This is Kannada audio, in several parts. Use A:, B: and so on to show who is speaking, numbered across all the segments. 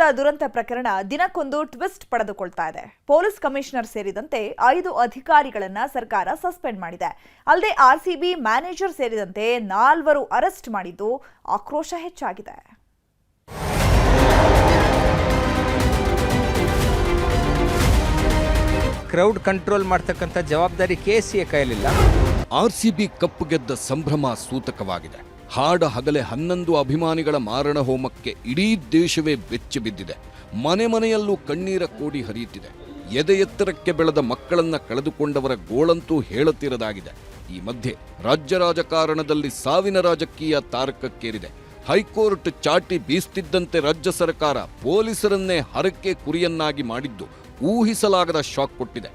A: ಕಾಲ್ತುಳಿತ ದುರಂತ ಪ್ರಕರಣ ದಿನಕ್ಕೊಂದು ಟ್ವಿಸ್ಟ್ ಪಡೆದುಕೊಳ್ತಾ ಇದೆ. ಪೊಲೀಸ್ ಕಮಿಷನರ್ ಸೇರಿದಂತೆ ಐದು ಅಧಿಕಾರಿಗಳನ್ನ ಸರ್ಕಾರ ಸಸ್ಪೆಂಡ್ ಮಾಡಿದೆ. ಅಲ್ಲದೆ ಆರ್ಸಿಬಿ ಮ್ಯಾನೇಜರ್ ಸೇರಿದಂತೆ ನಾಲ್ವರು ಅರೆಸ್ಟ್ ಮಾಡಿದ್ದು ಆಕ್ರೋಶ ಹೆಚ್ಚಾಗಿದೆ.
B: ಕ್ರೌಡ್ ಕಂಟ್ರೋಲ್ ಮಾಡ್ತಕ್ಕಂಥ ಜವಾಬ್ದಾರಿ ಕೆ ಸಿ ಎ ಕೈಯಲ್ಲಿಲ್ಲ.
C: ಆರ್ಸಿಬಿ ಕಪ್ಪು ಗೆದ್ದ ಸಂಭ್ರಮ ಸೂತಕವಾಗಿದೆ. ಹಾಡ ಹಗಲೆ ಹನ್ನೊಂದು ಅಭಿಮಾನಿಗಳ ಮಾರಣ ಹೋಮಕ್ಕೆ ಇಡೀ ದೇಶವೇ ಬೆಚ್ಚಿ ಬಿದ್ದಿದೆ. ಮನೆ ಮನೆಯಲ್ಲೂ ಕಣ್ಣೀರ ಕೋಡಿ ಹರಿಯುತ್ತಿದೆ. ಎದೆ ಎತ್ತರಕ್ಕೆ ಬೆಳೆದ ಮಕ್ಕಳನ್ನ ಕಳೆದುಕೊಂಡವರ ಗೋಳಂತೂ ಹೇಳುತ್ತಿರದಾಗಿದೆ. ಈ ಮಧ್ಯೆ ರಾಜ್ಯ ರಾಜಕಾರಣದಲ್ಲಿ ಸಾವಿನ ರಾಜಕೀಯ ತಾರಕಕ್ಕೇರಿದೆ. ಹೈಕೋರ್ಟ್ ಚಾಟಿ ಬೀಸ್ತಿದ್ದಂತೆ ರಾಜ್ಯ ಸರ್ಕಾರ ಪೊಲೀಸರನ್ನೇ ಹರಕೆ ಕುರಿಯನ್ನಾಗಿ ಮಾಡಿದ್ದು ಊಹಿಸಲಾಗದ ಶಾಕ್ ಕೊಟ್ಟಿದೆ.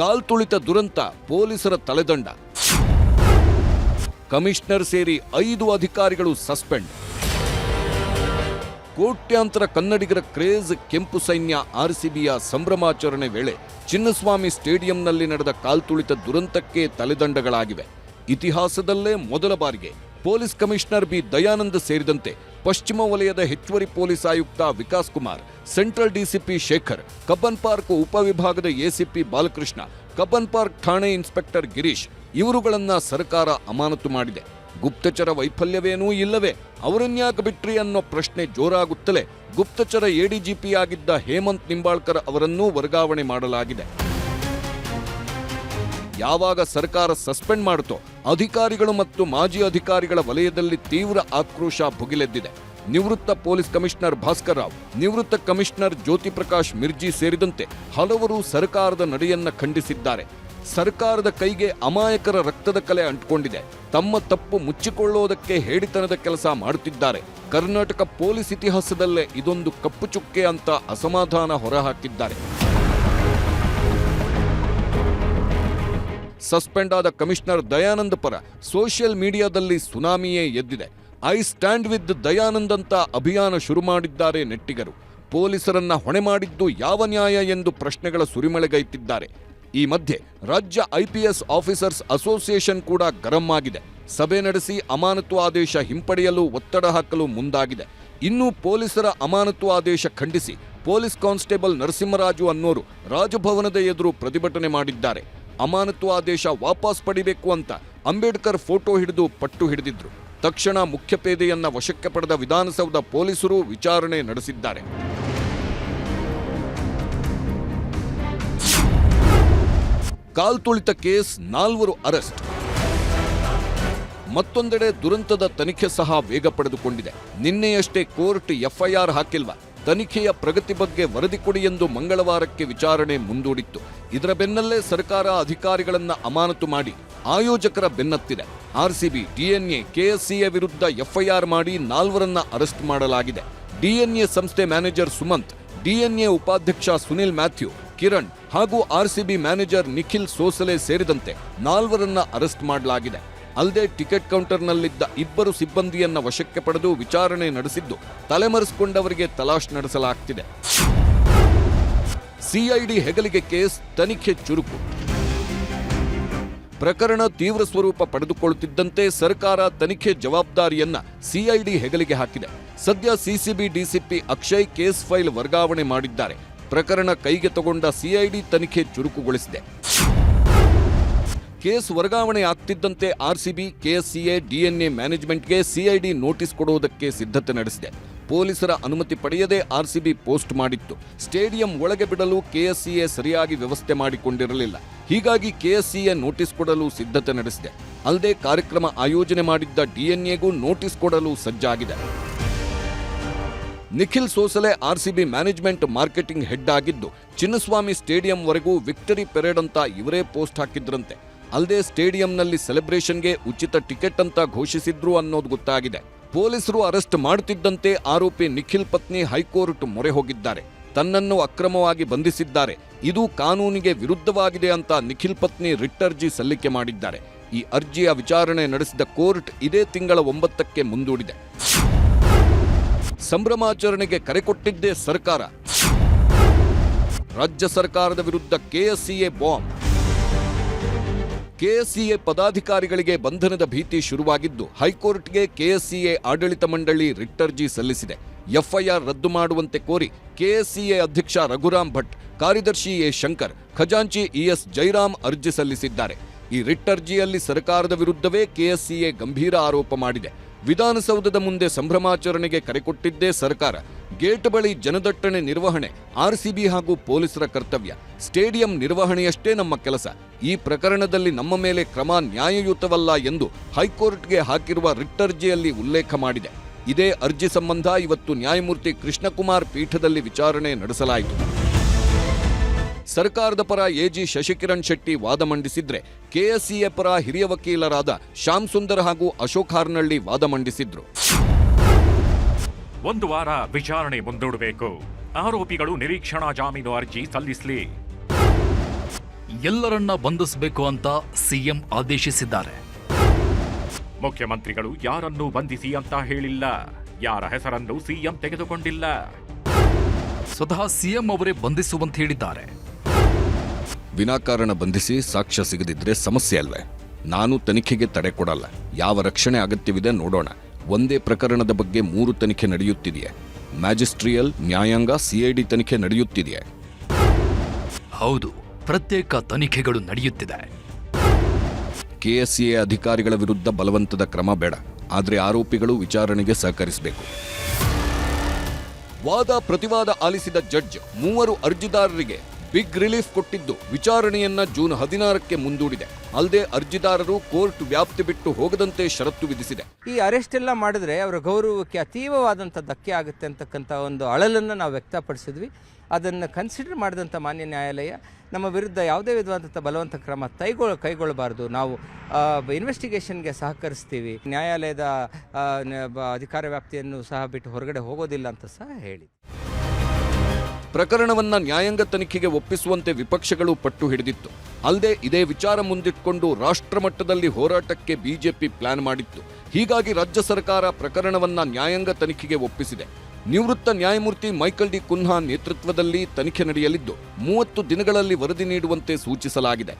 C: ಕಾಲ್ತುಳಿತ ದುರಂತ ಪೊಲೀಸರ ತಲೆದಂಡ. ಕಮಿಷನರ್ ಸೇರಿ ಐದು ಅಧಿಕಾರಿಗಳು ಸಸ್ಪೆಂಡ್. ಕೋಟ್ಯಾಂತರ ಕನ್ನಡಿಗರ ಕ್ರೇಜ್ ಕೆಂಪು ಸೈನ್ಯ ಆರ್ಸಿಬಿಯ ಸಂಭ್ರಮಾಚರಣೆ ವೇಳೆ ಚಿನ್ನಸ್ವಾಮಿ ಸ್ಟೇಡಿಯಂನಲ್ಲಿ ನಡೆದ ಕಾಲ್ತುಳಿತ ದುರಂತಕ್ಕೆ ತಲೆದಂಡಗಳಾಗಿವೆ. ಇತಿಹಾಸದಲ್ಲೇ ಮೊದಲ ಬಾರಿಗೆ ಪೊಲೀಸ್ ಕಮಿಷನರ್ ಬಿ ದಯಾನಂದ ಸೇರಿದಂತೆ ಪಶ್ಚಿಮ ವಲಯದ ಹೆಚ್ಚುವರಿ ಪೊಲೀಸ್ ಆಯುಕ್ತ Vikas Kumar, central DCP Shekhar, Cubbon park ಉಪವಿಭಾಗದ ಎಸಿಪಿ ಬಾಲಕೃಷ್ಣ ಕಬ್ಬನ್ ಪಾರ್ಕ್ ಠಾಣೆ ಇನ್ಸ್ಪೆಕ್ಟರ್ ಗಿರೀಶ್ ಇವರುಗಳನ್ನ ಸರ್ಕಾರ ಅಮಾನತು ಮಾಡಿದೆ. ಗುಪ್ತಚರ ವೈಫಲ್ಯವೇನೂ ಇಲ್ಲವೇ? ಅವರನ್ಯಾಕೆ ಬಿಟ್ರಿ ಅನ್ನೋ ಪ್ರಶ್ನೆ ಜೋರಾಗುತ್ತಲೇ ಗುಪ್ತಚರ ಎಡಿಜಿಪಿ ಆಗಿದ್ದ ಹೇಮಂತ್ ನಿಂಬಾಳ್ಕರ್ ಅವರನ್ನೂ ವರ್ಗಾವಣೆ ಮಾಡಲಾಗಿದೆ. ಯಾವಾಗ ಸರ್ಕಾರ ಸಸ್ಪೆಂಡ್ ಮಾಡುತ್ತೋ ಅಧಿಕಾರಿಗಳು ಮತ್ತು ಮಾಜಿ ಅಧಿಕಾರಿಗಳ ವಲಯದಲ್ಲಿ ತೀವ್ರ ಆಕ್ರೋಶ ಭುಗಿಲೆದ್ದಿದೆ. ನಿವೃತ್ತ ಪೊಲೀಸ್ ಕಮಿಷನರ್ ಭಾಸ್ಕರ್ ರಾವ್, ನಿವೃತ್ತ ಕಮಿಷನರ್ ಜ್ಯೋತಿ ಪ್ರಕಾಶ್ ಮಿರ್ಜಿ ಸೇರಿದಂತೆ ಹಲವರು ಸರ್ಕಾರದ ನಡೆಯನ್ನ ಖಂಡಿಸಿದ್ದಾರೆ. ಸರ್ಕಾರದ ಕೈಗೆ ಅಮಾಯಕರ ರಕ್ತದ ಕಲೆ ಅಂಟಿಕೊಂಡಿದೆ. ತಮ್ಮ ತಪ್ಪು ಮುಚ್ಚಿಕೊಳ್ಳುವುದಕ್ಕೆ ಹೇಡಿತನದ ಕೆಲಸ ಮಾಡುತ್ತಿದ್ದಾರೆ. ಕರ್ನಾಟಕ ಪೊಲೀಸ್ ಇತಿಹಾಸದಲ್ಲೇ ಇದೊಂದು ಕಪ್ಪು ಚುಕ್ಕೆ ಅಂತ ಅಸಮಾಧಾನ ಹೊರಹಾಕಿದ್ದಾರೆ. ಸಸ್ಪೆಂಡ್ ಆದ ಕಮಿಷನರ್ ದಯಾನಂದ ಪರ ಸೋಷಿಯಲ್ ಮೀಡಿಯಾದಲ್ಲಿ ಸುನಾಮಿಯೇ ಎದ್ದಿದೆ. ಐ ಸ್ಟ್ಯಾಂಡ್ ವಿತ್ ದಯಾನಂದ್ ಅಂತ ಅಭಿಯಾನ ಶುರು ಮಾಡಿದ್ದಾರೆ ನೆಟ್ಟಿಗರು. ಪೊಲೀಸರನ್ನ ಹೊಣೆ ಮಾಡಿದ್ದು ಯಾವ ನ್ಯಾಯ ಎಂದು ಪ್ರಶ್ನೆಗಳ ಸುರಿಮಳೆಗೈತಿದ್ದಾರೆ ಈ ಮಧ್ಯೆ ರಾಜ್ಯ ಐಪಿಎಸ್ ಆಫೀಸರ್ಸ್ ಅಸೋಸಿಯೇಷನ್ ಕೂಡ ಗರಂ ಆಗಿದೆ. ಸಭೆ ನಡೆಸಿ ಅಮಾನತು ಆದೇಶ ಹಿಂಪಡೆಯಲು ಒತ್ತಡ ಹಾಕಲು ಮುಂದಾಗಿದೆ. ಇನ್ನು ಪೊಲೀಸರ ಅಮಾನತು ಆದೇಶ ಖಂಡಿಸಿ ಪೊಲೀಸ್ ಕಾನ್ಸ್ಟೇಬಲ್ ನರಸಿಂಹರಾಜು ಅನ್ನೋರು ರಾಜಭವನದ ಎದುರು ಪ್ರತಿಭಟನೆ ಮಾಡಿದ್ದಾರೆ. ಅಮಾನತು ಆದೇಶ ವಾಪಸ್ ಪಡಿಬೇಕು ಅಂತ ಅಂಬೇಡ್ಕರ್ ಫೋಟೋ ಹಿಡಿದು ಪಟ್ಟು ಹಿಡಿದಿದ್ರು. ತಕ್ಷಣ ಮುಖ್ಯಪೇದೆಯನ್ನ ವಶಕ್ಕೆ ಪಡೆದ ವಿಧಾನಸೌಧ ಪೊಲೀಸರು ವಿಚಾರಣೆ ನಡೆಸಿದ್ದಾರೆ. ಕಾಲ್ತುಳಿತ ಕೇಸ್, ನಾಲ್ವರು ಅರೆಸ್ಟ್. ಮತ್ತೊಂದೆಡೆ ದುರಂತದ ತನಿಖೆ ಸಹ ವೇಗ ಪಡೆದುಕೊಂಡಿದೆ. ನಿನ್ನೆಯಷ್ಟೇ ಕೋರ್ಟ್ ಎಫ್ಐಆರ್ ಹಾಕಿಲ್ವಾ? ತನಿಖೆಯ ಪ್ರಗತಿ ಬಗ್ಗೆ ವರದಿ ಕೊಡಿ ಎಂದು ಮಂಗಳವಾರಕ್ಕೆ ವಿಚಾರಣೆ ಮುಂದೂಡಿತ್ತು. ಇದರ ಬೆನ್ನಲ್ಲೇ ಸರ್ಕಾರ ಅಧಿಕಾರಿಗಳನ್ನು ಅಮಾನತು ಮಾಡಿ ಆಯೋಜಕರ ಬೆನ್ನತ್ತಿದೆ. ಆರ್ಸಿಬಿ, ಡಿಎನ್ಎ, ಕೆಎಸ್ಸಿಎ ವಿರುದ್ಧ ಎಫ್ಐಆರ್ ಮಾಡಿ ನಾಲ್ವರನ್ನ ಅರೆಸ್ಟ್ ಮಾಡಲಾಗಿದೆ. ಡಿಎನ್ಎ ಸಂಸ್ಥೆ ಮ್ಯಾನೇಜರ್ ಸುಮಂತ್, ಡಿಎನ್ಎ ಉಪಾಧ್ಯಕ್ಷ ಸುನಿಲ್ ಮ್ಯಾಥ್ಯೂ, ಕಿರಣ್ ಹಾಗೂ ಆರ್ಸಿಬಿ ಮ್ಯಾನೇಜರ್ ನಿಖಿಲ್ ಸೋಸಲೆ ಸೇರಿದಂತೆ ನಾಲ್ವರನ್ನ ಅರೆಸ್ಟ್ ಮಾಡಲಾಗಿದೆ. ಅಲ್ಲದೆ ಟಿಕೆಟ್ ಕೌಂಟರ್ನಲ್ಲಿದ್ದ ಇಬ್ಬರು ಸಿಬ್ಬಂದಿಯನ್ನ ವಶಕ್ಕೆ ಪಡೆದು ವಿಚಾರಣೆ ನಡೆಸಿದ್ದು, ತಲೆಮರೆಸಿಕೊಂಡವರಿಗೆ ತಲಾಶ್ ನಡೆಸಲಾಗ್ತಿದೆ. ಸಿಐಡಿ ಹೆಗಲಿಗೆ ಕೇಸ್, ತನಿಖೆ ಚುರುಕು. ಪ್ರಕರಣ ತೀವ್ರ ಸ್ವರೂಪ ಪಡೆದುಕೊಳ್ಳುತ್ತಿದ್ದಂತೆ ಸರ್ಕಾರ ತನಿಖೆ ಜವಾಬ್ದಾರಿಯನ್ನ ಸಿಐಡಿ ಹೆಗಲಿಗೆ ಹಾಕಿದೆ. ಸದ್ಯ CCB DCP Akshay case file ವರ್ಗಾವಣೆ ಮಾಡಿದ್ದಾರೆ. ಪ್ರಕರಣ ಕೈಗೆ ತಗೊಂಡ ಸಿಐಡಿ ತನಿಖೆ ಚುರುಕುಗೊಳಿಸಿದೆ. ಕೇಸ್ ವರ್ಗಾವಣೆ ಆಗ್ತಿದ್ದಂತೆ ಆರ್ಸಿಬಿ, ಕೆಎಸ್ಸಿಎ, ಡಿಎನ್ಎ ಮ್ಯಾನೇಜ್ಮೆಂಟ್ಗೆ ಸಿಐಡಿ ನೋಟಿಸ್ ಕೊಡುವುದಕ್ಕೆ ಸಿದ್ಧತೆ ನಡೆಸಿದೆ. ಪೊಲೀಸರ ಅನುಮತಿ ಪಡೆಯದೆ ಆರ್ಸಿಬಿ ಪೋಸ್ಟ್ ಮಾಡಿತ್ತು. ಸ್ಟೇಡಿಯಂ ಒಳಗೆ ಬಿಡಲು ಕೆಎಸ್ಸಿಎ ಸರಿಯಾಗಿ ವ್ಯವಸ್ಥೆ ಮಾಡಿಕೊಂಡಿರಲಿಲ್ಲ. ಹೀಗಾಗಿ ಕೆಎಸ್ಸಿಎ ನೋಟಿಸ್ ಕೊಡಲು ಸಿದ್ಧತೆ ನಡೆಸಿದೆ. ಅಲ್ಲದೆ ಕಾರ್ಯಕ್ರಮ ಆಯೋಜನೆ ಮಾಡಿದ್ದ ಡಿಎನ್ಎಗೂ ನೋಟಿಸ್ ಕೊಡಲು ಸಜ್ಜಾಗಿದೆ. Nikhil Sosale RCB management marketing head ಆಗಿದ್ದು, ಚಿನ್ನಸ್ವಾಮಿ ಸ್ಟೇಡಿಯಂವರೆಗೂ ವಿಕ್ಟರಿ ಪೆರೇಡ್ ಅಂತ ಇವರೇ ಪೋಸ್ಟ್ ಹಾಕಿದ್ರಂತೆ. ಅಲ್ಲದೆ ಸ್ಟೇಡಿಯಂನಲ್ಲಿ ಸೆಲೆಬ್ರೇಷನ್ಗೆ ಉಚಿತ ಟಿಕೆಟ್ ಅಂತ ಘೋಷಿಸಿದ್ರು ಅನ್ನೋದು ಗೊತ್ತಾಗಿದೆ. ಪೊಲೀಸರು ಅರೆಸ್ಟ್ ಮಾಡುತ್ತಿದ್ದಂತೆ ಆರೋಪಿ ನಿಖಿಲ್ ಪತ್ನಿ ಹೈಕೋರ್ಟ್ ಮೊರೆ ಹೋಗಿದ್ದಾರೆ. ತನ್ನನ್ನು ಅಕ್ರಮವಾಗಿ ಬಂಧಿಸಿದ್ದಾರೆ. ಇದು ಕಾನೂನಿಗೆ ವಿರುದ್ಧವಾಗಿದೆ ಅಂತ ನಿಖಿಲ್ ಪತ್ನಿ ರಿಟ್ ಅರ್ಜಿ ಸಲ್ಲಿಕೆ ಮಾಡಿದ್ದಾರೆ. ಈ ಅರ್ಜಿಯ ವಿಚಾರಣೆ ನಡೆಸಿದ ಕೋರ್ಟ್ ಇದೇ ತಿಂಗಳ ಒಂಬತ್ತಕ್ಕೆ ಮುಂದೂಡಿದೆ. ಸಂಭ್ರಮಾಚರಣೆಗೆ ಕರೆ ಕೊಟ್ಟಿದ್ದೇ ಸರ್ಕಾರ. ರಾಜ್ಯ ಸರ್ಕಾರದ ವಿರುದ್ಧ ಕೆಎಸ್ಸಿಎ ಬಾಂಬ್. ಕೆಎಸ್ಸಿಎ ಪದಾಧಿಕಾರಿಗಳಿಗೆ ಬಂಧನದ ಭೀತಿ ಶುರುವಾಗಿದ್ದು, ಹೈಕೋರ್ಟ್ಗೆ ಕೆಎಸ್ಸಿಎ ಆಡಳಿತ ಮಂಡಳಿ ರಿಟ್ ಅರ್ಜಿ ಸಲ್ಲಿಸಿದೆ. ಎಫ್ಐಆರ್ ರದ್ದು ಮಾಡುವಂತೆ ಕೋರಿ ಕೆಎಸ್ಸಿಎ ಅಧ್ಯಕ್ಷ ರಘುರಾಮ್ ಭಟ್, ಕಾರ್ಯದರ್ಶಿ ಎ ಶಂಕರ್, ಖಜಾಂಚಿ ಇಎಸ್ ಜೈರಾಮ್ ಅರ್ಜಿ ಸಲ್ಲಿಸಿದ್ದಾರೆ. ಈ ರಿಟ್ ಅರ್ಜಿಯಲ್ಲಿ ಸರ್ಕಾರದ ವಿರುದ್ಧವೇ ಕೆಎಸ್ಸಿಎ ಗಂಭೀರ ಆರೋಪ ಮಾಡಿದೆ. ವಿಧಾನಸೌಧದ ಮುಂದೆ ಸಂಭ್ರಮಾಚರಣೆಗೆ ಕರೆಕೊಟ್ಟಿದ್ದೇ ಸರ್ಕಾರ. ಗೇಟ್ ಬಳಿ ಜನದಟ್ಟಣೆ ನಿರ್ವಹಣೆ, ಆರ್ಸಿಬಿ ಹಾಗೂ ಪೊಲೀಸರ ಕರ್ತವ್ಯ. ಸ್ಟೇಡಿಯಂ ನಿರ್ವಹಣೆಯಷ್ಟೇ ನಮ್ಮ ಕೆಲಸ. ಈ ಪ್ರಕರಣದಲ್ಲಿ ನಮ್ಮ ಮೇಲೆ ಕ್ರಮ ನ್ಯಾಯಯುತವಲ್ಲ ಎಂದು ಹೈಕೋರ್ಟ್ಗೆ ಹಾಕಿರುವ ರಿಟ್ ಅರ್ಜಿಯಲ್ಲಿ ಉಲ್ಲೇಖ ಮಾಡಿದೆ. ಇದೇ ಅರ್ಜಿ ಸಂಬಂಧ ಇವತ್ತು ನ್ಯಾಯಮೂರ್ತಿ ಕೃಷ್ಣಕುಮಾರ್ ಪೀಠದಲ್ಲಿ ವಿಚಾರಣೆ ನಡೆಸಲಾಯಿತು. ಸರ್ಕಾರದ ಪರ ಎಜಿ ಶಶಿಕಿರಣ್ ಶೆಟ್ಟಿ ವಾದ ಮಂಡಿಸಿದ್ರೆ, ಕೆಎಸ್ಸಿಎ ಪರ ಹಿರಿಯ ವಕೀಲರಾದ ಶ್ಯಾಮ್ ಸುಂದರ್ ಹಾಗೂ ಅಶೋಕ್ ಹಾರ್ನಳ್ಳಿ ವಾದ ಮಂಡಿಸಿದ್ರು.
D: ಒಂದು ವಾರ ವಿಚಾರಣೆ ಮುಂದೂಡಬೇಕು. ಆರೋಪಿಗಳು ನಿರೀಕ್ಷಣಾ ಜಾಮೀನು ಅರ್ಜಿ ಸಲ್ಲಿಸಲಿ.
E: ಎಲ್ಲರನ್ನ ಬಂಧಿಸಬೇಕು ಅಂತ ಸಿಎಂ ಆದೇಶಿಸಿದ್ದಾರೆ.
D: ಮುಖ್ಯಮಂತ್ರಿಗಳು ಯಾರನ್ನು ಬಂಧಿಸಿ ಅಂತ ಹೇಳಿಲ್ಲ. ಯಾರ ಹೆಸರನ್ನು ಸಿಎಂ ತೆಗೆದುಕೊಂಡಿಲ್ಲ.
E: ಸ್ವತಃ ಸಿಎಂ ಅವರೇ ಬಂಧಿಸುವಂತ ಹೇಳಿದ್ದಾರೆ.
C: ವಿನಾಕಾರಣ ಬಂಧಿಸಿ ಸಾಕ್ಷ್ಯ ಸಿಗದಿದ್ರೆ ಸಮಸ್ಯೆ ಅಲ್ವೇ? ನಾನು ತನಿಖೆಗೆ ತಡೆ ಕೊಡಲ್ಲ. ಯಾವ ರಕ್ಷಣೆ ಅಗತ್ಯವಿದೆ ನೋಡೋಣ. ಒಂದೇ ಪ್ರಕರಣದ ಬಗ್ಗೆ ಮೂರು ತನಿಖೆ ನಡೆಯುತ್ತಿದೆಯೇ? ಮ್ಯಾಜಿಸ್ಟ್ರಿಯಲ್ ನ್ಯಾಯಾಂಗ ಸಿಐಡಿ ತನಿಖೆ ನಡೆಯುತ್ತಿದೆಯೇ?
E: ಹೌದು ಪ್ರತ್ಯೇಕ ತನಿಖೆಗಳು ನಡೆಯುತ್ತಿದೆ.
C: ಕೆಎಸ್ಸಿಎ ಅಧಿಕಾರಿಗಳ ವಿರುದ್ಧ ಬಲವಂತದ ಕ್ರಮ ಬೇಡ. ಆದರೆ ಆರೋಪಿಗಳು ವಿಚಾರಣೆಗೆ ಸಹಕರಿಸಬೇಕು. ವಾದ ಪ್ರತಿವಾದ ಆಲಿಸಿದ ಜಡ್ಜ್ ಮೂವರು ಅರ್ಜಿದಾರರಿಗೆ ಬಿಗ್ ರಿಲೀಫ್ ಕೊಟ್ಟಿದ್ದು ವಿಚಾರಣೆಯನ್ನ ಜೂನ್ ಹದಿನಾರಕ್ಕೆ ಮುಂದೂಡಿದೆ. ಅಲ್ಲದೆ ಅರ್ಜಿದಾರರು ಕೋರ್ಟ್ ವ್ಯಾಪ್ತಿ ಬಿಟ್ಟು ಹೋಗದಂತೆ ಷರತ್ತು ವಿಧಿಸಿದೆ.
B: ಈ ಅರೆಸ್ಟ್ ಎಲ್ಲ ಮಾಡಿದ್ರೆ ಅವರ ಗೌರವಕ್ಕೆ ಅತೀವವಾದಂಥ ಧಕ್ಕೆ ಆಗುತ್ತೆ ಅಂತಕ್ಕಂಥ ಒಂದು ಅಳಲನ್ನು ನಾವು ವ್ಯಕ್ತಪಡಿಸಿದ್ವಿ. ಅದನ್ನು ಕನ್ಸಿಡರ್ ಮಾಡಿದಂಥ ಮಾನ್ಯ ನ್ಯಾಯಾಲಯ ನಮ್ಮ ವಿರುದ್ಧ ಯಾವುದೇ ವಿಧವಾದಂಥ ಬಲವಂತ ಕ್ರಮ ಕೈಗೊಳ್ಳ ಕೈಗೊಳ್ಳಬಾರ್ದು. ನಾವು ಇನ್ವೆಸ್ಟಿಗೇಷನ್ಗೆ ಸಹಕರಿಸ್ತೀವಿ. ನ್ಯಾಯಾಲಯದ ಅಧಿಕಾರ ವ್ಯಾಪ್ತಿಯನ್ನು ಸಹ ಬಿಟ್ಟು ಹೊರಗಡೆ ಹೋಗೋದಿಲ್ಲ ಅಂತ ಸಹ ಹೇಳಿ
C: ಪ್ರಕರಣವನ್ನ ನ್ಯಾಯಾಂಗ ತನಿಖೆಗೆ ಒಪ್ಪಿಸುವಂತೆ ವಿಪಕ್ಷಗಳು ಪಟ್ಟು ಹಿಡಿದಿತ್ತು. ಅಲ್ಲದೆ ಇದೇ ವಿಚಾರ ಮುಂದಿಟ್ಕೊಂಡು ರಾಷ್ಟ್ರಮಟ್ಟದಲ್ಲಿ ಹೋರಾಟಕ್ಕೆ ಬಿಜೆಪಿ ಪ್ಲಾನ್ ಮಾಡಿತ್ತು. ಹೀಗಾಗಿ ರಾಜ್ಯ ಸರ್ಕಾರ ಪ್ರಕರಣವನ್ನ ನ್ಯಾಯಾಂಗ ತನಿಖೆಗೆ ಒಪ್ಪಿಸಿದೆ. ನಿವೃತ್ತ ನ್ಯಾಯಮೂರ್ತಿ ಮೈಕಲ್ ಡಿ ಕುನ್ಹಾ ನೇತೃತ್ವದಲ್ಲಿ ತನಿಖೆ ನಡೆಯಲಿದ್ದು, ಮೂವತ್ತು ದಿನಗಳಲ್ಲಿ ವರದಿ ನೀಡುವಂತೆ ಸೂಚಿಸಲಾಗಿದೆ.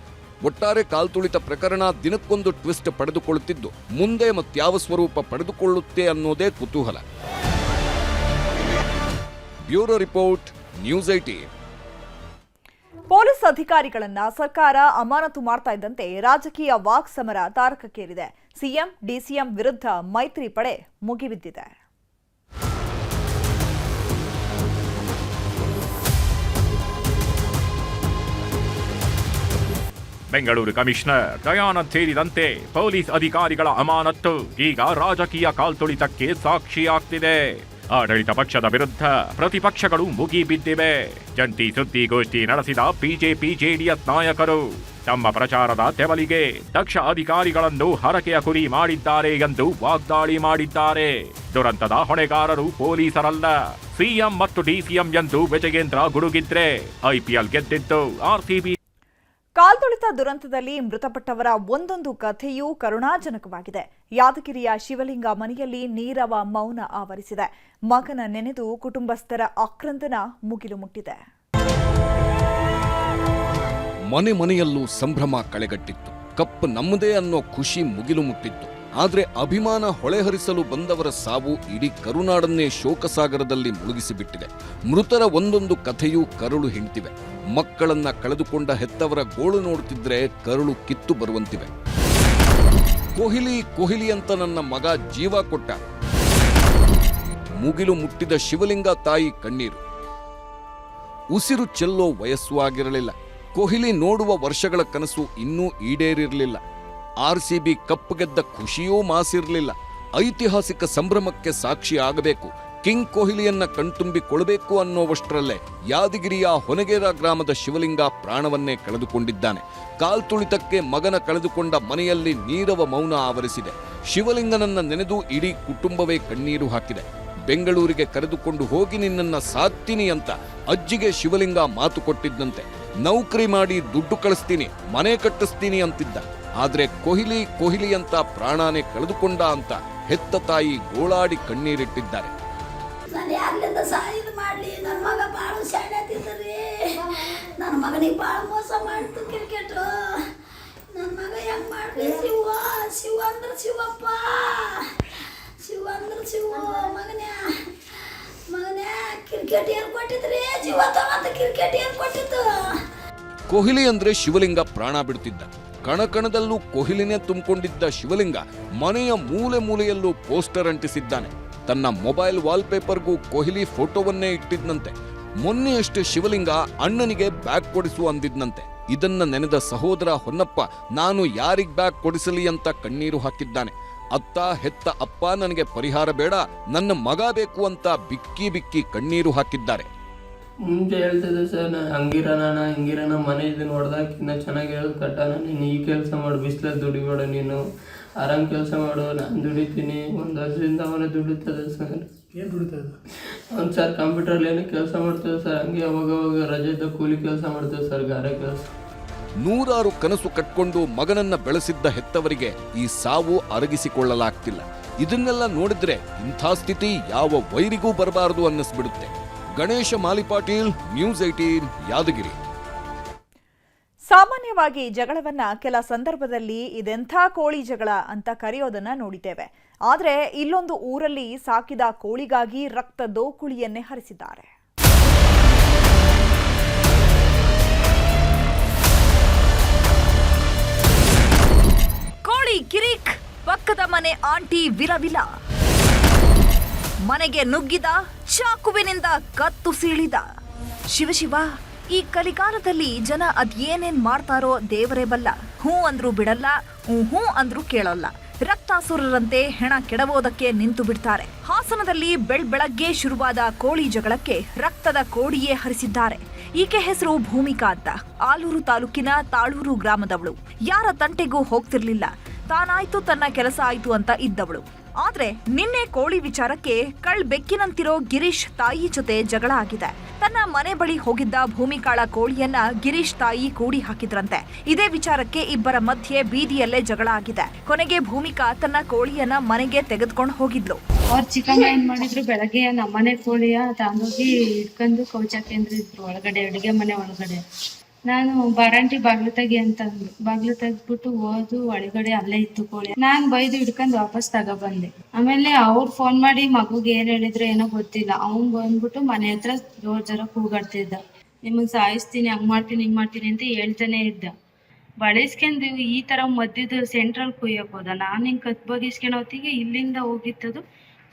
C: ಒಟ್ಟಾರೆ ಕಾಲ್ತುಳಿತ ಪ್ರಕರಣ ದಿನಕ್ಕೊಂದು ಟ್ವಿಸ್ಟ್ ಪಡೆದುಕೊಳ್ಳುತ್ತಿದ್ದು, ಮುಂದೆ ಮತ್ಯಾವ ಸ್ವರೂಪ ಪಡೆದುಕೊಳ್ಳುತ್ತೆ ಅನ್ನೋದೇ ಕುತೂಹಲ. Bureau report news eighteen
A: police ಅಧಿಕಾರಿಗಳನ್ನ ಸರ್ಕಾರ ಅಮಾನತು ಮಾಡ್ತಾ ಇದ್ದಂತೆ ರಾಜಕೀಯ ವಾಕ್ ಸಮರ ತಾರಕಕ್ಕೇರಿದೆ. ಸಿಎಂ ಡಿಸಿಎಂ ವಿರುದ್ಧ ಮೈತ್ರಿ ಪಡೆ ಮುಗಿಬಿದ್ದಿದೆ.
D: ಬೆಂಗಳೂರು ಕಮಿಷನರ್ ದಯಾನಂದ್ ಸೇರಿದಂತೆ ಪೊಲೀಸ್ ಅಧಿಕಾರಿಗಳ ಅಮಾನತ್ತು ಈಗ ರಾಜಕೀಯ ಕಾಲ್ತುಳಿತಕ್ಕೆ ಸಾಕ್ಷಿಯಾಗ್ತಿದೆ. ಆಡಳಿತ ಪಕ್ಷದ ವಿರುದ್ಧ ಪ್ರತಿಪಕ್ಷಗಳು ಮುಗಿಬಿದ್ದಿವೆ ಜಂಟಿ ಸುದ್ದಿಗೋಷ್ಠಿ ನಡೆಸಿದ ಬಿಜೆಪಿ ಜೆಡಿಎಸ್ ನಾಯಕರು ತಮ್ಮ ಪ್ರಚಾರದ ತೆವಲಿಗೆ ದಕ್ಷ ಅಧಿಕಾರಿಗಳನ್ನು ಹರಕೆಯ ಕುರಿ ಮಾಡಿದ್ದಾರೆ ಎಂದು ವಾಗ್ದಾಳಿ ಮಾಡಿದ್ದಾರೆ. ದುರಂತದ ಹೊಣೆಗಾರರು ಪೊಲೀಸರಲ್ಲ. ಸಿಎಂ ಮತ್ತು ಡಿಸಿಎಂ ಎಂದು ವಿಜಯೇಂದ್ರ ಗುಡುಗಿದ್ರೆ ಐಪಿಎಲ್ ಗೆದ್ದಿದ್ದು ಆರ್ಸಿಬಿ
A: ಕಾಲ್ತುಳಿತ ದುರಂತದಲ್ಲಿ ಮೃತಪಟ್ಟವರ ಒಂದೊಂದು ಕಥೆಯೂ ಕರುಣಾಜನಕವಾಗಿದೆ. ಯಾದಗಿರಿಯ ಶಿವಲಿಂಗ ಮನೆಯಲ್ಲಿ ನೀರವ ಮೌನ ಆವರಿಸಿದೆ. ಮಗನ ನೆನೆದು ಕುಟುಂಬಸ್ಥರ ಆಕ್ರಂದನ ಮುಗಿಲು ಮುಟ್ಟಿದೆ.
C: ಮನೆ ಮನೆಯಲ್ಲೂ ಸಂಭ್ರಮ ಕಳೆಗಟ್ಟಿತ್ತು. ಕಪ್ ನಮ್ಮದೇ ಅನ್ನೋ ಖುಷಿ ಮುಗಿಲು ಮುಟ್ಟಿತ್ತು. ಆದ್ರೆ ಅಭಿಮಾನ ಹೊಳೆಹರಿಸಲು ಬಂದವರ ಸಾವು ಇಡೀ ಕರುನಾಡನ್ನೇ ಶೋಕಸಾಗರದಲ್ಲಿ ಮುಳುಗಿಸಿಬಿಟ್ಟಿದೆ. ಮೃತರ ಒಂದೊಂದು ಕಥೆಯೂ ಕರುಳು ಹಿಂಡ್ತಿವೆ. ಮಕ್ಕಳನ್ನ ಕಳೆದುಕೊಂಡ ಹೆತ್ತವರ ಗೋಳು ನೋಡುತ್ತಿದ್ರೆ ಕರುಳು ಕಿತ್ತು ಬರುವಂತಿವೆ. ಕೊಹ್ಲಿ ಕೊಹ್ಲಿ ಅಂತ ನನ್ನ ಮಗ ಜೀವ ಕೊಟ್ಟ. ಮುಗಿಲು ಮುಟ್ಟಿದ ಶಿವಲಿಂಗ ತಾಯಿ ಕಣ್ಣೀರು. ಉಸಿರು ಚೆಲ್ಲೋ ವಯಸ್ಸು ಆಗಿರಲಿಲ್ಲ. ಕೊಹ್ಲಿ ನೋಡುವ ವರ್ಷಗಳ ಕನಸು ಇನ್ನೂ ಈಡೇರಿರಲಿಲ್ಲ. ಆರ್ಸಿಬಿ ಕಪ್ ಗೆದ್ದ ಖುಷಿಯೂ ಮಾಸಿರಲಿಲ್ಲ. ಐತಿಹಾಸಿಕ ಸಂಭ್ರಮಕ್ಕೆ ಸಾಕ್ಷಿ ಆಗಬೇಕು. ಕಿಂಗ್ ಕೊಹ್ಲಿಯನ್ನ ಕಣ್ತುಂಬಿಕೊಳ್ಬೇಕು ಅನ್ನೋವಷ್ಟರಲ್ಲೇ ಯಾದಗಿರಿಯ ಹೊನಗೇರ ಗ್ರಾಮದ ಶಿವಲಿಂಗ ಪ್ರಾಣವನ್ನೇ ಕಳೆದುಕೊಂಡಿದ್ದಾನೆ. ಕಾಲ್ತುಳಿತಕ್ಕೆ ಮಗನ ಕಳೆದುಕೊಂಡ ಮನೆಯಲ್ಲಿ ನೀರವ ಮೌನ ಆವರಿಸಿದೆ. ಶಿವಲಿಂಗನನ್ನ ನೆನೆದು ಇಡೀ ಕುಟುಂಬವೇ ಕಣ್ಣೀರು ಹಾಕಿದೆ. ಬೆಂಗಳೂರಿಗೆ ಕರೆದುಕೊಂಡು ಹೋಗಿ ನಿನ್ನನ್ನ ಸಾಕ್ತೀನಿ ಅಂತ ಅಜ್ಜಿಗೆ ಶಿವಲಿಂಗ ಮಾತು ಕೊಟ್ಟಿದ್ದಂತೆ. ನೌಕರಿ ಮಾಡಿ ದುಡ್ಡು ಕಳಿಸ್ತೀನಿ, ಮನೆ ಕಟ್ಟಿಸ್ತೀನಿ ಅಂತಿದ್ದ. ಆದರೆ ಕೊಹ್ಲಿ ಕೊಹ್ಲಿ ಅಂತ ಪ್ರಾಣಾನೇ ಕಳೆದುಕೊಂಡ ಅಂತ ಹೆತ್ತ ತಾಯಿ ಗೋಳಾಡಿ ಕಣ್ಣೀರಿಟ್ಟಿದ್ದಾರೆ.
F: ಯಾರ್ಲಿಂದ ಸಹಾಯ ಮಾಡಲಿ. ನನ್ನ ಮಗ ಭಾಳ ಶಾಣೆ ತಿಂದ್ರಿ ನನ್ನ ಮಗನಿಗೆ ಭಾಳ ಮೋಸ ಮಾಡ್ತು ಕ್ರಿಕೆಟ್. ನನ್ನ ಮಗ ಹೆಂಗ್ ಮಾಡ್ಲಿ? ಶಿವ ಶಿವ ಅಂದ್ರೆ ಶಿವಪ್ಪ. ಶಿವ ಅಂದ್ರೆ ಶಿವ ಮಗನೇ ಮಗನೇ ಕ್ರಿಕೆಟ್ ಏನ್ ಕೊಟ್ಟಿದ್ರಿ ಜೀವ ತಗೊಂತ ಕ್ರಿಕೆಟ್ ಏನ್ ಕೊಟ್ಟಿತ್ತು
C: ಕೊಹ್ಲಿ ಅಂದ್ರೆ ಶಿವಲಿಂಗ ಪ್ರಾಣ ಬಿಡ್ತಿದ್ದ. ಕಣಕಣದಲ್ಲೂ ಕೊಹ್ಲಿನೇ ತುಂಬಿಕೊಂಡಿದ್ದ ಶಿವಲಿಂಗ ಮನೆಯ ಮೂಲೆ ಮೂಲೆಯಲ್ಲೂ ಪೋಸ್ಟರ್ ಅಂಟಿಸಿದ್ದಾನೆ. ತನ್ನ ಮೊಬೈಲ್ ವಾಲ್ಪೇಪರ್ಗೂ ಕೊಹ್ಲಿ ಫೋಟೋವನ್ನೇ ಇಟ್ಟಿದ್ನಂತೆ. ಮೊನ್ನೆಯಷ್ಟೇ ಶಿವಲಿಂಗ ಅಣ್ಣನಿಗೆ ಬ್ಯಾಗ್ ಕೊಡಿಸು ಅಂದಿದ್ನಂತೆ. ಇದನ್ನ ನೆನೆದ ಸಹೋದರ ಹೊನ್ನಪ್ಪ, ನಾನು ಯಾರಿಗ್ ಬ್ಯಾಗ್ ಕೊಡಿಸಲಿ ಅಂತ ಕಣ್ಣೀರು ಹಾಕಿದ್ದಾನೆ. ಅತ್ತ, ಹೆತ್ತ ಅಪ್ಪ ನನಗೆ ಪರಿಹಾರ ಬೇಡ, ನನ್ನ ಮಗ ಬೇಕು ಅಂತ ಬಿಕ್ಕಿ ಬಿಕ್ಕಿ ಕಣ್ಣೀರು ಹಾಕಿದ್ದಾರೆ.
G: ಮುಂಚೆ ಹೇಳ್ತಿದ್ದೆ ಸರ್ ನಾನು ಹಂಗಿರೋಣ ಮನೆ ಇದನ್ನ ನೋಡ್ದಾಗ ಇನ್ನ ಚೆನ್ನಾಗಿ ಕಟ್ಟಣ ನೀನು ಈ ಕೆಲಸ ಮಾಡಿ, ಬಿಸಿಲಲ್ಲಿ ದುಡಿಬೇಡ ನೀನು. ಆರಾಮ್ ಕೆಲಸ ಮಾಡು ನಾನು ದುಡಿತೀನಿ. ಒಂದು ವರ್ಷದಿಂದ ಅವನ ದುಡಿತದೆ ಸರ್.
H: ಏನು ದುಡಿತದೆ
G: ಅವ್ನು ಸರ್ ಕಂಪ್ಯೂಟರ್ಲಿ ಏನೋ ಕೆಲಸ ಮಾಡ್ತೇವೆ ಸರ್ ಹಂಗೆ ಅವಾಗ ಅವಾಗ ರಜೆ ಇದ್ದ ಕೂಲಿ ಕೆಲಸ ಮಾಡ್ತೇವೆ ಸರ್ ಗಾರೆ ಕೆಲಸ.
C: ನೂರಾರು ಕನಸು ಕಟ್ಕೊಂಡು ಮಗನನ್ನ ಬೆಳೆಸಿದ್ದ ಹೆತ್ತವರಿಗೆ ಈ ಸಾವು ಅರಗಿಸಿಕೊಳ್ಳಲಾಗ್ತಿಲ್ಲ. ಇದನ್ನೆಲ್ಲ ನೋಡಿದ್ರೆ ಇಂಥ ಸ್ಥಿತಿ ಯಾವ ವೈರಿಗೂ ಬರಬಾರದು ಅನ್ನಿಸ್ಬಿಡುತ್ತೆ. Ganesha Malipatil news eighteen Yadgiri.
A: ಸಾಮಾನ್ಯವಾಗಿ ಜಗಳವನ್ನ ಕೆಲ ಸಂದರ್ಭದಲ್ಲಿ ಇದೆಂಥ ಕೋಳಿ ಜಗಳ ಅಂತ ಕರೆಯೋದನ್ನ ನೋಡಿದ್ದೇವೆ. ಆದರೆ ಇಲ್ಲೊಂದು ಊರಲ್ಲಿ ಸಾಕಿದ ಕೋಳಿಗಾಗಿ ರಕ್ತ ದೋಕುಳಿಯನ್ನೇ ಹರಿಸಿದ್ದಾರೆ. ಕೋಳಿ ಕಿರಿಕ್, ಪಕ್ಕದ ಮನೆ ಆಂಟಿ ವಿಲವಿಲ ಮನೆಗೆ ನುಗ್ಗಿದ, ಚಾಕುವಿನಿಂದ ಕತ್ತು ಸೀಳಿದ. ಶಿವಶಿವ ಈ ಕಲಿಕಾಲದಲ್ಲಿ ಜನ ಅದೇನೇನ್ ಮಾಡ್ತಾರೋ ದೇವರೇ ಬಲ್ಲ. ಹೂ ಅಂದ್ರೂ ಬಿಡಲ್ಲ ಹ್ಞೂ ಹೂ ಅಂದ್ರೂ ಕೇಳಲ್ಲ. ರಕ್ತಾಸುರರಂತೆ ಹೆಣ ಕೆಡವೋದಕ್ಕೆ ನಿಂತು ಬಿಡ್ತಾರೆ. ಹಾಸನದಲ್ಲಿ ಬೆಳ್ ಬೆಳಗ್ಗೆ ಶುರುವಾದ ಕೋಳಿ ಜಗಳಕ್ಕೆ ರಕ್ತದ ಕೋಡಿಯೇ ಹರಿಸಿದ್ದಾರೆ. ಈಕೆ ಹೆಸರು ಭೂಮಿಕಾ ಅಂತ. ಆಲೂರು ತಾಲೂಕಿನ ತಾಳೂರು ಗ್ರಾಮದವಳು. ಯಾರ ತಂಟೆಗೂ ಹೋಗ್ತಿರ್ಲಿಲ್ಲ. ತಾನಾಯ್ತು ತನ್ನ ಕೆಲಸ ಆಯ್ತು ಅಂತ ಇದ್ದವಳು. ಆದ್ರೆ ನಿನ್ನೆ ಕೋಳಿ ವಿಚಾರಕ್ಕೆ ಕಳ್ ಬೆಕ್ಕಿನಂತಿರೋ ಗಿರೀಶ್ ತಾಯಿ ಜೊತೆ ಜಗಳ ಆಗಿದೆ. ತನ್ನ ಮನೆ ಬಳಿ ಹೋಗಿದ್ದ ಭೂಮಿಕಾಳ ಕೋಳಿಯನ್ನ ಗಿರೀಶ್ ತಾಯಿ ಕೂಡಿ ಹಾಕಿದ್ರಂತೆ. ಇದೇ ವಿಚಾರಕ್ಕೆ ಇಬ್ಬರ ಮಧ್ಯೆ ಬೀದಿಯಲ್ಲೇ ಜಗಳ ಆಗಿದೆ. ಕೊನೆಗೆ ಭೂಮಿಕಾ ತನ್ನ ಕೋಳಿಯನ್ನ ಮನೆಗೆ ತೆಗೆದುಕೊಂಡು ಹೋಗಿದ್ಲು.
I: ಅವ್ರ ಚಿಕನ್ ಏನ್ ಮಾಡಿದ್ರು, ಬೆಳಗ್ಗೆ ನಮ್ಮನೆ ಕೋಳಿಯ ತಾನೋಗಿ ಇಟ್ಕೊಂಡು ಕೌಚಾಕೇಂದ್ರ ಇದ್ರು ಒಳಗಡೆ ಅಡುಗೆ ಮನೆ ಒಳಗಡೆ. ನಾನು ಬರಂಟಿ ಬಾಗ್ಲು ತೆಗಿ ಅಂತ ಅಂದ್ರು ಬಾಗ್ಲು ತೆಗ್ದ್ಬಿಟ್ಟು ಓದು, ಒಳಗಡೆ ಅಲ್ಲೇ ಇತ್ತು ಕೋಳಿ ನಾನ್ ಬೈದು ಹಿಡ್ಕೊಂಡು ವಾಪಸ್ ತಗೊಬಂದೆ. ಆಮೇಲೆ ಅವ್ರು ಫೋನ್ ಮಾಡಿ ಮಗುಗೆ ಏನ್ ಹೇಳಿದ್ರೆ ಏನೋ ಗೊತ್ತಿಲ್ಲ. ಅವ್ನ್ ಬಂದ್ಬಿಟ್ಟು ಮನೆ ಹತ್ರ ಜೋರ್ ಜೋರ ಕೂಗಾಡ್ತಿದ್ದ. ನಿಮಗ್ ಸಾಯಿಸ್ತೀನಿ, ಹಂಗ್ ಮಾಡ್ತೀನಿ, ಹಿಂಗ್ ಮಾಡ್ತೀನಿ ಅಂತ ಹೇಳ್ತಾನೆ ಇದ್ದ. ಬಳಸ್ಕೊಂಡು ಈ ತರ ಮಧ್ಯದ ಸೆಂಟ್ರಲ್ ಕುಯ್ಯಕ್ ನಾನು ಹಿಂಗ್ ಕತ್ ಬಗೆಸ್ಕೊಂಡ್ ಹೊತ್ತಿಗೆ ಇಲ್ಲಿಂದ ಹೋಗಿತ್ತದು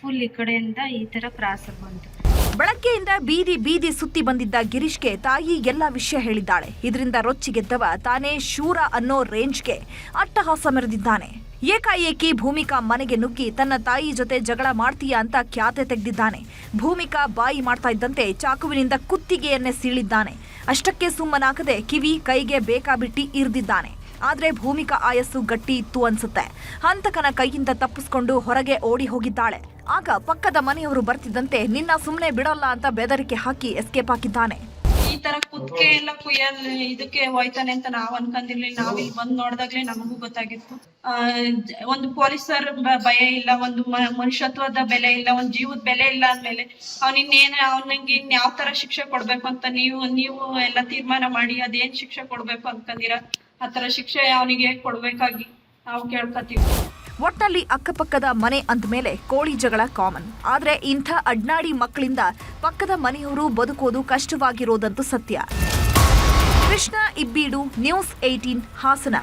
I: ಫುಲ್ ಈ ಕಡೆಯಿಂದ ಈ ತರ ಕ್ರಾಸ್ ಬಂತು.
A: ಬೆಳಗ್ಗೆಯಿಂದ ಬೀದಿ ಬೀದಿ ಸುತ್ತಿ ಬಂದಿದ್ದ ಗಿರೀಶ್ಗೆ ತಾಯಿ ಎಲ್ಲ ವಿಷಯ ಹೇಳಿದ್ದಾಳೆ. ಇದರಿಂದ ರೊಚ್ಚಿಗೆದ್ದವ ತಾನೇ ಶೂರ ಅನ್ನೋ ರೇಂಜ್ಗೆ ಅಟ್ಟಹಾಸ ಮೆರೆದಿದ್ದಾನೆ. ಏಕಾಏಕಿ ಭೂಮಿಕಾ ಮನೆಗೆ ನುಗ್ಗಿ ತನ್ನ ತಾಯಿ ಜೊತೆ ಜಗಳ ಮಾಡ್ತೀಯಾ ಅಂತ ಖ್ಯಾತೆ ತೆಗೆದಿದ್ದಾನೆ. ಭೂಮಿಕಾ ಬಾಯಿ ಮಾಡ್ತಾ ಇದ್ದಂತೆ ಚಾಕುವಿನಿಂದ ಕುತ್ತಿಗೆಯನ್ನೇ ಸೀಳಿದ್ದಾನೆ. ಅಷ್ಟಕ್ಕೆ ಸುಮ್ಮನಾಗದೆ ಕಿವಿ, ಕೈಗೆ ಬೇಕಾಬಿಟ್ಟಿ ಇರಿದಿದ್ದಾನೆ. ಆದ್ರೆ ಭೂಮಿಕಾ ಆಯಸ್ಸು ಗಟ್ಟಿ ಇತ್ತು ಅನ್ಸುತ್ತೆ. ಹಂತಕನ ಕೈಯಿಂದ ತಪ್ಪಿಸ್ಕೊಂಡು ಹೊರಗೆ ಓಡಿ ಹೋಗಿದ್ದಾಳೆ. ಆಗ ಪಕ್ಕದ ಮನೆಯವರು ಬರ್ತಿದ್ದಂತೆ ನಿನ್ನ ಸುಮ್ಮನೆ ಬಿಡೋಲ್ಲ ಅಂತ ಬೆದರಿಕೆ ಹಾಕಿ ಎಸ್ಕೇಪ್ ಹಾಕಿದ್ದಾನೆ.
J: ಈ ತರ ಕುದ್ಕೆ ಎಲ್ಲ ಕುಯ್ಯಲ್ ಇದಕ್ಕೆ ಹೋಯ್ತಾನೆ ಅಂತ ನಾವ್ ಅನ್ಕೊಂಡಿರ್ಲಿಲ್ಲ. ನಾವ್ ಇಲ್ಲಿ ಬಂದ್ ನೋಡ್ದಾಗ್ಲೇ ನಮಗೂ ಗೊತ್ತಾಗಿತ್ತು. ಆ, ಒಂದು ಪೊಲೀಸರ್ ಭಯ ಇಲ್ಲ, ಒಂದು ಮನುಷ್ಯತ್ವದ ಬೆಲೆ ಇಲ್ಲ, ಒಂದ್ ಜೀವದ ಬೆಲೆ ಇಲ್ಲ ಅಂದ್ಮೇಲೆ ಅವ್ನ ಇನ್ನೇನ ಅವ್ನಿಗೆ ಇನ್ ಯಾವ ತರ ಶಿಕ್ಷೆ ಕೊಡ್ಬೇಕು ಅಂತ ನೀವು ನೀವು ಎಲ್ಲ ತೀರ್ಮಾನ ಮಾಡಿ ಅದೇನ್ ಶಿಕ್ಷೆ ಕೊಡ್ಬೇಕು ಅನ್ಕೊಂಡಿರ ಆ ತರ ಶಿಕ್ಷೆ ಅವನಿಗೆ ಕೊಡ್ಬೇಕಾಗಿ ನಾವು ಕೇಳ್ಕೊತೀವಿ
A: ಒಟ್ನಲ್ಲಿ ಅಕ್ಕಪಕ್ಕದ ಮನೆ ಅಂದ್ಮೇಲೆ ಕೋಳಿ ಜಗಳ ಕಾಮನ್ ಆದ್ರೆ ಇಂಥ ಅಡ್ನಾಡಿ ಮಕ್ಕಳಿಂದ ಪಕ್ಕದ ಮನೆಯವರು ಬದುಕೋದು ಕಷ್ಟವಾಗಿರೋದಂತೂ ಸತ್ಯ. Krishna Ibbidu news eighteen Hassan.